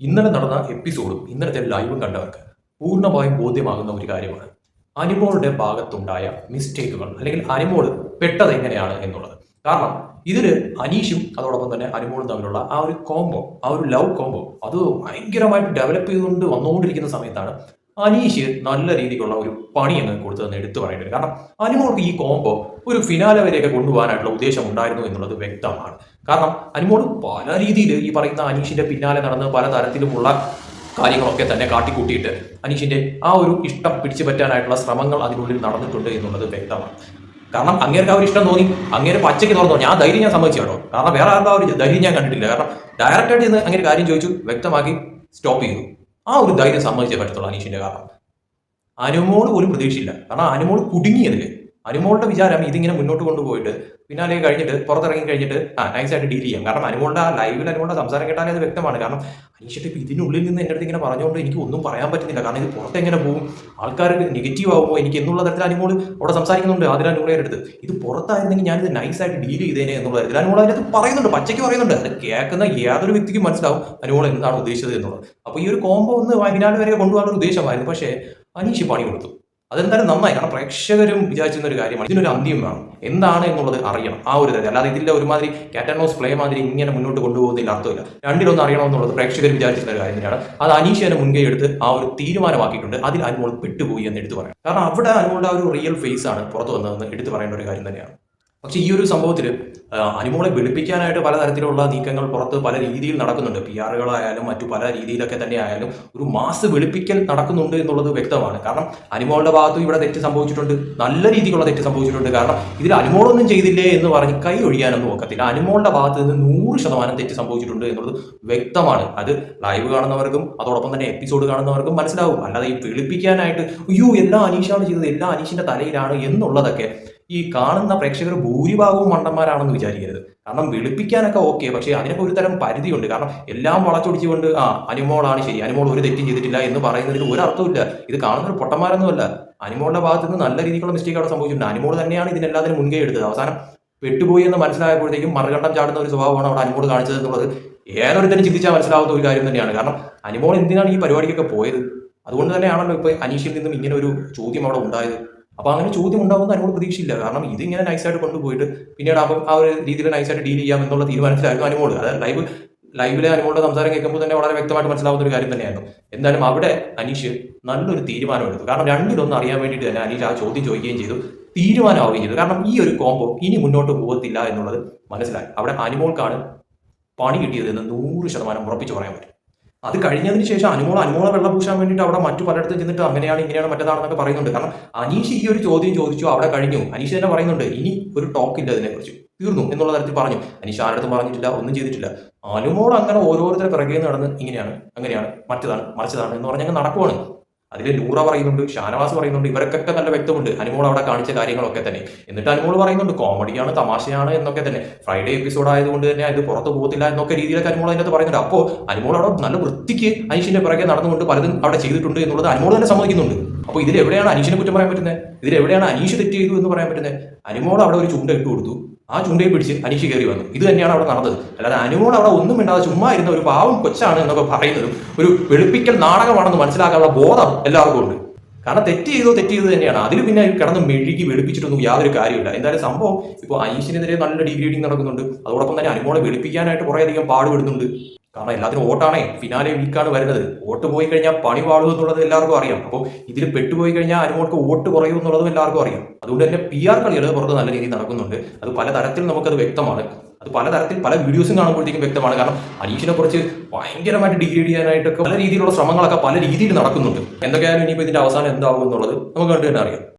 ഇന്നലെ നടന്ന എപ്പിസോഡും ഇന്നലത്തെ ലൈവും കണ്ടവർക്ക് പൂർണമായും ബോധ്യമാകുന്ന ഒരു കാര്യമാണ്. അനിമോളുടെ ഭാഗത്തുണ്ടായ മിസ്റ്റേക്കുകൾ അല്ലെങ്കിൽ അനിമോൾ പെട്ടത് എങ്ങനെയാണ് എന്നുള്ളത്. കാരണം ഇതിൽ അനീഷും അതോടൊപ്പം തന്നെ അനിമോളും തമ്മിലുള്ള ആ ഒരു കോംബോ ആ ഒരു ലവ് കോംബോ അത് ഭയങ്കരമായിട്ട് ഡെവലപ്പ് ചെയ്തുകൊണ്ട് വന്നുകൊണ്ടിരിക്കുന്ന സമയത്താണ് അനീഷ് നല്ല രീതിക്കുള്ള ഒരു പണി എന്ന് കൊടുത്തതെന്ന് എടുത്തു പറയേണ്ടത് കാരണം അനുമോൾക്ക് ഈ കോംബോ ഒരു ഫിനാല വരെയൊക്കെ കൊണ്ടുപോകാനായിട്ടുള്ള ഉദ്ദേശം ഉണ്ടായിരുന്നു എന്നുള്ളത് വ്യക്തമാണ്. കാരണം അനുമോൾ പല രീതിയിൽ ഈ പറയുന്ന അനീഷിന്റെ പിന്നാലെ നടന്ന് പല തരത്തിലുമുള്ള കാര്യങ്ങളൊക്കെ തന്നെ കാട്ടിക്കൂട്ടിയിട്ട് അനീഷിന്റെ ആ ഒരു ഇഷ്ടം പിടിച്ചു പറ്റാനായിട്ടുള്ള ശ്രമങ്ങൾ അതിനുള്ളിൽ നടന്നിട്ടുണ്ട് എന്നുള്ളത് വ്യക്തമാണ്. കാരണം അങ്ങേർക്ക് ഒരു ഇഷ്ടം തോന്നി. അങ്ങേര് പച്ചയ്ക്ക് തുറന്നു. ഞാൻ ധൈര്യം ഞാൻ സമ്മതിച്ചു കേട്ടോ. കാരണം വേറെ ആരുടെ ആ ഒരു ധൈര്യം ഞാൻ കണ്ടിട്ടില്ല. കാരണം ഡയറക്റ്റായിട്ട് ചെന്ന് അങ്ങനെ കാര്യം ചോദിച്ചു. വ്യക്തമാക്കി. സ്റ്റോപ്പ് ചെയ്തു. ആ ഒരു ധൈര്യം സമ്മതിച്ചേ പറ്റത്തുള്ളൂ അനീഷിന്റെ കാരണം. അനുമോൾ പോലും പ്രതീക്ഷയില്ല. കാരണം അനുമോൾ കുടുങ്ങിയതിൽ അനുമോളുടെ വിചാരം ഇതിങ്ങനെ മുന്നോട്ട് കൊണ്ടുപോയിട്ട് പിന്നാലെ കഴിഞ്ഞിട്ട് പുറത്തിറങ്ങി കഴിഞ്ഞിട്ട് ആ നൈസ് ആയിട്ട് ഡീൽ ചെയ്യാം. കാരണം അനുമോളുടെ ആ ലൈവിൽ അനുമോളുടെ സംസാരം കേട്ടാലേ അത് വ്യക്തമാണ്. കാരണം അനീഷിട്ട് ഇപ്പം ഇതിനുള്ളിൽ നിന്ന് എന്റെ അടുത്ത് ഇങ്ങനെ പറഞ്ഞുകൊണ്ട് എനിക്ക് ഒന്നും പറയാൻ പറ്റുന്നില്ല. കാരണം ഇത് പുറത്തെങ്ങനെ പോകും? ആൾക്കാർ നെഗറ്റീവ് ആകുമ്പോൾ എനിക്ക് എന്നുള്ള തരത്തിൽ അനുമോൾ അവിടെ സംസാരിക്കുന്നുണ്ട് അതിൽ അനുമോളെ അടുത്ത്. ഇത് പുറത്തായിരുന്നെങ്കിൽ ഞാനിത് നൈസായിട്ട് ഡീൽ ചെയ്തേനെ എന്നുള്ള തരത്തിൽ അനുമോൾ അതിനകത്ത് പറയുന്നുണ്ട് പച്ചയ്ക്ക് പറയുന്നുണ്ട്. അത് കേൾക്കുന്ന യാതൊരു വ്യക്തിക്കും മനസ്സിലാവും അനുമോൾ എന്താണ് ഉദ്ദേശിച്ചത് എന്നുള്ളത്. അപ്പോൾ ഈ ഒരു കോംബോ ഒന്ന് വൈകുന്നേരം വരെ കൊണ്ടുപോകാനുള്ള ഉദ്ദേശമായിരുന്നു. പക്ഷേ അനീഷ് പണി കൊടുത്തു. അതെന്തായാലും നന്നായി. കാരണം പ്രേക്ഷകരും വിചാരിച്ചിരുന്ന ഒരു കാര്യമാണ്. ഇതിനൊരു അന്ത്യം വേണം. എന്താണ് എന്നുള്ളത് അറിയണം. ആ ഒരു തരം അല്ലാതെ ഇതിന്റെ ഒരുമാതിരി കാറ്റനോസ് പ്ലേ മാതിരി ഇങ്ങനെ മുന്നോട്ട് കൊണ്ടുപോകുന്നതിൽ അർത്ഥമില്ല. രണ്ടിലൊന്നും അറിയണം എന്നുള്ളത് പ്രേക്ഷകർ വിചാരിച്ചിരുന്ന ഒരു കാര്യം തന്നെയാണ് അത് അനീഷ് തന്നെ മുൻകൈ എടുത്ത് ആ ഒരു തീരുമാനമാക്കിയിട്ടുണ്ട്. അതിൽ അനുമോൾ പെട്ടുപോയി എന്ന് എടുത്തു പറയാം. കാരണം അവിടെ അനുമോളുടെ ആ ഒരു റിയൽ ഫേസ് ആണ് പുറത്തു വന്നതെന്ന് എടുത്തു പറയേണ്ട ഒരു കാര്യം തന്നെയാണ്. പക്ഷേ ഈ ഒരു സംഭവത്തിൽ അനിമോളെ വെളുപ്പിക്കാനായിട്ട് പലതരത്തിലുള്ള നീക്കങ്ങൾ പുറത്ത് പല രീതിയിൽ നടക്കുന്നുണ്ട്. പി ആറുകളായാലും മറ്റു പല രീതിയിലൊക്കെ തന്നെ ആയാലും ഒരു മാസ് വെളുപ്പിക്കൽ നടക്കുന്നുണ്ട് എന്നുള്ളത് വ്യക്തമാണ്. കാരണം അനിമോളുടെ ഭാഗത്തും ഇവിടെ തെറ്റ് സംഭവിച്ചിട്ടുണ്ട്. നല്ല രീതിയിലുള്ള തെറ്റ് സംഭവിച്ചിട്ടുണ്ട്. കാരണം ഇതിൽ അനിമോളൊന്നും ചെയ്തില്ലേ എന്ന് പറഞ്ഞ് കൈ ഒഴിയാനൊന്നും നോക്കത്തില്ല അനിമോളുടെ ഭാഗത്ത് നിന്ന് നൂറ് ശതമാനം തെറ്റ് സംഭവിച്ചിട്ടുണ്ട് എന്നുള്ളത് വ്യക്തമാണ്. അത് ലൈവ് കാണുന്നവർക്കും അതോടൊപ്പം തന്നെ എപ്പിസോഡ് കാണുന്നവർക്കും മനസ്സിലാവും. അല്ലാതെ ഈ വെളുപ്പിക്കാനായിട്ട് അയ്യോ എല്ലാ അനീഷാണ് ചെയ്തത് എല്ലാ അനീഷിന്റെ തലയിലാണ് എന്നുള്ളതൊക്കെ ഈ കാണുന്ന പ്രേക്ഷകർ ഭൂരിഭാഗവും മണ്ടന്മാരാണെന്ന് വിചാരിക്കരുത്. കാരണം വെളുപ്പിക്കാനൊക്കെ ഓക്കെ പക്ഷേ അതിനൊക്കെ ഒരു തരം പരിധിയുണ്ട്. കാരണം എല്ലാം വളച്ചൊടിച്ചുകൊണ്ട് ആ അനുമോളാണ് ശരി അനുമോൾ ഒരു തെറ്റും ചെയ്തിട്ടില്ല എന്ന് പറയുന്നതിൽ ഒരു അർത്ഥമില്ല ഇത് കാണുന്നൊരു പൊട്ടന്മാരൊന്നുമല്ല അനുമോളുടെ ഭാഗത്ത് നിന്ന് നല്ല രീതിക്കുള്ള മിസ്റ്റേക്ക് അവിടെ സംഭവിച്ചിട്ടുണ്ട്. അനുമോൾ തന്നെയാണ് ഇതിനെല്ലാത്തിനും മുൻകൈ എടുത്തത്. അവസാനം പെട്ടുപോയി എന്ന് മനസ്സിലായപ്പോഴത്തേക്കും മറുകണ്ടം ചാടുന്ന ഒരു സ്വഭാവമാണ് അവിടെ അനുമോൾ കാണിച്ചത് എന്നുള്ളത് ഏതൊരുത്തരും ചിന്തിച്ചാൽ മനസ്സിലാവുന്ന ഒരു കാര്യം തന്നെയാണ്. കാരണം അനുമോൾ എന്തിനാണ് ഈ പരിപാടിക്കൊക്കെ പോയത്? അതുകൊണ്ട് തന്നെയാണല്ലോ ഇപ്പൊ അനീഷിൽ നിന്നും ഇങ്ങനെ ഒരു ചോദ്യം അവിടെ ഉണ്ടായത്. അപ്പൊ അങ്ങനെ ചോദ്യം ഉണ്ടാവുമെന്ന് അനുകൂല പ്രതീക്ഷയില്ല. കാരണം ഇതിങ്ങനെ നൈസായിട്ട് കൊണ്ടുപോയിട്ട് പിന്നീട് അപ്പം ആ ഒരു രീതിയിൽ നൈസായിട്ട് ഡീൽ ചെയ്യാം എന്നുള്ള തീരുമാനത്തിലായിരുന്നു അനുമോൾ. അതായത് ലൈവ് ലൈവിലെ അനുമോളുടെ സംസാരം കേൾക്കുമ്പോൾ തന്നെ വളരെ വ്യക്തമായിട്ട് മനസ്സിലാവുന്ന ഒരു കാര്യം തന്നെയായിരുന്നു. എന്തായാലും അവിടെ അനീഷ് നല്ലൊരു തീരുമാനമെടുത്തു കാരണം രണ്ടിലൊന്നും അറിയാൻ വേണ്ടിയിട്ട് തന്നെ അനീഷ് ആ ചോദ്യം ചോദിക്കുകയും ചെയ്തു. തീരുമാനമാവുകയും ചെയ്തു. കാരണം ഈ ഒരു കോംബോ ഇനി മുന്നോട്ട് പോകത്തില്ല എന്നുള്ളത് മനസ്സിലായി. അവിടെ അനിമോൾക്കാണ് പണി കിട്ടിയതെന്ന് നൂറ് ശതമാനം ഉറപ്പിച്ച് പറയാൻ പറ്റും. അത് കഴിഞ്ഞതിന് ശേഷം അനുമോൾ അനുമോള വെള്ളം പൂശാൻ വേണ്ടിയിട്ട് അവിടെ മറ്റു പലയിടത്തും ചെന്നിട്ട് അങ്ങനെയാണ് ഇങ്ങനെയാണ് മറ്റേതാണെന്നൊക്കെ പറയുന്നുണ്ട്. കാരണം അനീഷ് ഈ ഒരു ചോദ്യം ചോദിച്ചു അവിടെ കഴിഞ്ഞു. അനീഷ് തന്നെ പറയുന്നുണ്ട് ഇനി ഒരു ടോക്ക് ഇല്ല അതിനെക്കുറിച്ച് തീർന്നു എന്നുള്ള തരത്തിൽ പറഞ്ഞു. അനീഷ് ആരുടെ പറഞ്ഞിട്ടില്ല ഒന്നും ചെയ്തിട്ടില്ല. അനുമോൾ അങ്ങനെ ഓരോരുത്തരെ പിറകെ നടന്ന് ഇങ്ങനെയാണ് അങ്ങനെയാണ് മറ്റതാണ് മറിച്ചതാണ് എന്ന് പറഞ്ഞാൽ നടക്കുവാണ്. അതിൽ നൂറ പറയുന്നുണ്ട് ഷാനവാസ് പറയുന്നുണ്ട് ഇവർക്കൊക്കെ നല്ല വ്യക്തമുണ്ട്. അനുമോൾ അവിടെ കാണിച്ച കാര്യങ്ങളൊക്കെ തന്നെ. എന്നിട്ട് അനുമോൾ പറയുന്നുണ്ട് കോമഡിയാണ് തമാശയാണ് എന്നൊക്കെ തന്നെ. ഫ്രൈഡേ എപ്പിസോഡ് ആയതുകൊണ്ട് തന്നെ അത് പുറത്ത് പോകത്തില്ല എന്നൊക്കെ രീതിയിലൊക്കെ അനുമോൾ അതിനകത്ത് പറയുന്നുണ്ട്. അപ്പോൾ അനുമോൾ അവിടെ നല്ല വൃത്തിക്ക് അനീഷിന്റെ പിറകെ നടന്നുകൊണ്ട് പലതും അവിടെ ചെയ്തിട്ടുണ്ട് എന്നുള്ളത് അനുമോൾ തന്നെ സമ്മതിക്കുന്നുണ്ട്. അപ്പോൾ ഇതിൽ എവിടെയാണ് അനീഷിനെ കുറ്റം പറയാൻ പറ്റുന്നത്? ഇതിൽ എവിടെയാണ് അനീഷ് തെറ്റ് ചെയ്തു എന്ന് പറയാൻ പറ്റുന്നത്? അനുമോൾ അവിടെ ഒരു ചൂണ്ട ഇട്ട് കൊടുത്തു. ആ ചൂണ്ടയിൽ പിടിച്ച് അനീഷ് കയറി വന്നു. ഇത് തന്നെയാണ് അവിടെ നടന്നത്. അല്ലാതെ അനുമോൾ അവിടെ ഒന്നും മിണ്ടാതെ ചുമ്മാ ഇരുന്ന ഒരു പാവം കൊച്ചാണ് എന്നൊക്കെ പറയുന്നതും ഒരു വെളുപ്പിക്കൽ നാടകമാണെന്ന് മനസ്സിലാക്കാനുള്ള ബോധം എല്ലാവർക്കും ഉണ്ട്. കാരണം തെറ്റ് ചെയ്തോ തെറ്റ് ചെയ്തത് തന്നെയാണ്. അതിൽ പിന്നെ കിടന്ന് മെഴുകി വെളുപ്പിച്ചിട്ടൊന്നും യാതൊരു കാര്യമില്ല. എന്തായാലും സംഭവം ഇപ്പോൾ അനീഷിനെതിരെ നല്ല ഡീഗ്രേഡിങ് നടക്കുന്നുണ്ട്. അതോടൊപ്പം തന്നെ അനുമോളെ വെളുപ്പിക്കാനായിട്ട് കുറേയധികം പാടുപെടുന്നുണ്ട്. കാരണം എല്ലാത്തിനും വോട്ടാണേ. ഫിനാലെ വീക്കാണ് വരുന്നത്. വോട്ട് പോയി കഴിഞ്ഞാൽ പണി പാടും എന്നുള്ളത് എല്ലാവർക്കും അറിയാം. അപ്പോൾ ഇതിൽ പെട്ടുപോയി കഴിഞ്ഞാൽ അനുമോൾക്ക് വോട്ട് കുറയും എന്നുള്ളതും എല്ലാവർക്കും അറിയാം. അതുകൊണ്ട് തന്നെ പി ആർ കളികൾ പുറത്ത് നല്ല രീതിയിൽ നടക്കുന്നുണ്ട്. അത് പലതരത്തിൽ നമുക്കത് വ്യക്തമാണ്. അത് പലതരത്തിൽ പല വീഡിയോസും കാണുമ്പോഴത്തേക്കും വ്യക്തമാണ്. കാരണം അനീഷിനെ കുറിച്ച് ഭയങ്കരമായിട്ട് ഡിഗ്രേഡ് ചെയ്യാനായിട്ടൊക്കെ പല രീതിയിലുള്ള ശ്രമങ്ങളൊക്കെ പല രീതിയിൽ നടക്കുന്നുണ്ട്. എന്തൊക്കെയായാലും ഇനിയിപ്പോൾ ഇതിന്റെ അവസാനം എന്താവും എന്നുള്ളത് നമുക്ക് കണ്ടു തന്നെ അറിയാം.